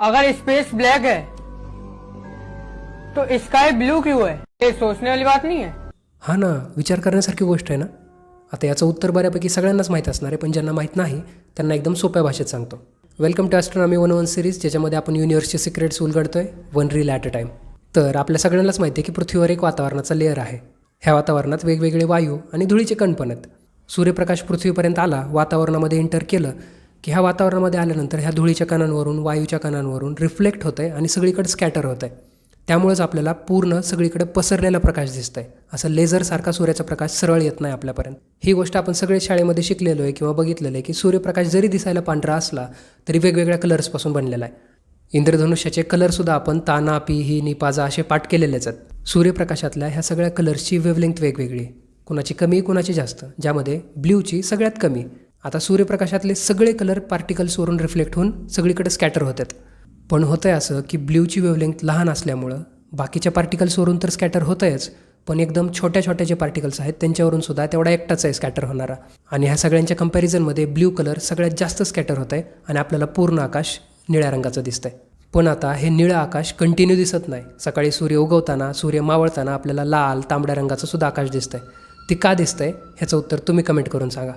अगर space black है तो स्काई ब्लू क्यों है? ये सोचने वाली बात नहीं है। हा ना विचार करण्यासारखी गोष्ट आहे ना. आता याचं उत्तर बऱ्यापैकी सगळ्यांनाच माहीत असणार आहे पण ज्यांना माहीत नाही त्यांना एकदम सोप्या भाषेत सांगतो. Welcome to astronomy one one series ज्याच्यामध्ये आपण युनिव्हर्सचे secrets उलगडतोय one reel at a time तर आपल्या सगळ्यांनाच माहिती आहे की पृथ्वीवर एक वातावरणाचा लेअर आहे. ह्या वातावरणात वेगवेगळे वायू आणि धुळीचे कण पण आहेत. सूर्यप्रकाश पृथ्वीपर्यंत आला वातावरणामध्ये एंटर केलं की ह्या वातावरणामध्ये आल्यानंतर ह्या धुळीच्या कणांवरून वायूच्या कणांवरून रिफ्लेक्ट होतं आहे आणि सगळीकडे स्कॅटर होतं आहे त्यामुळेच आपल्याला पूर्ण सगळीकडे पसरलेला प्रकाश दिसतंय. असं लेझरसारखा सूर्याचा प्रकाश सरळ येत नाही आपल्यापर्यंत. ही गोष्ट आपण सगळे शाळेमध्ये शिकलेलो आहे किंवा बघितलेलं आहे की सूर्यप्रकाश जरी दिसायला पांढरा असला तरी वेगवेगळ्या कलर्सपासून बनलेला आहे. इंद्रधनुष्याचे कलरसुद्धा आपण ताना पिही निपाजा असे पाठ केलेलेच आहेत. सूर्यप्रकाशातल्या ह्या सगळ्या कलर्सची वेवलेंथ वेगवेगळी कुणाची कमी कुणाची जास्त. ज्यामध्ये ब्ल्यूची सगळ्यात कमी. आता सूर्यप्रकाशातले सगळे कलर पार्टिकल्सवरून रिफ्लेक्ट होऊन सगळीकडे स्कॅटर होतात. पण होतं आहे असं की ब्ल्यूची वेवलेंथ लहान असल्यामुळं बाकीच्या पार्टिकल्सवरून तर स्कॅटर होतंयच पण एकदम छोट्या छोट्या जे पार्टिकल्स आहेत त्यांच्यावरून सुद्धा तेवढा एकटाच आहे स्कॅटर होणारा. आणि ह्या सगळ्यांच्या कंपॅरिझनमध्ये ब्ल्यू कलर सगळ्यात जास्त स्कॅटर होत आहे आणि आपल्याला पूर्ण आकाश निळ्या रंगाचं दिसतंय. पण आता हे निळं आकाश कंटिन्यू दिसत नाही. सकाळी सूर्य उगवताना सूर्य मावळताना आपल्याला लाल तांबड्या रंगाचं सुद्धा आकाश दिसतंय. ती का दिसतंय? ह्याचं उत्तर तुम्ही कमेंट करून सांगा.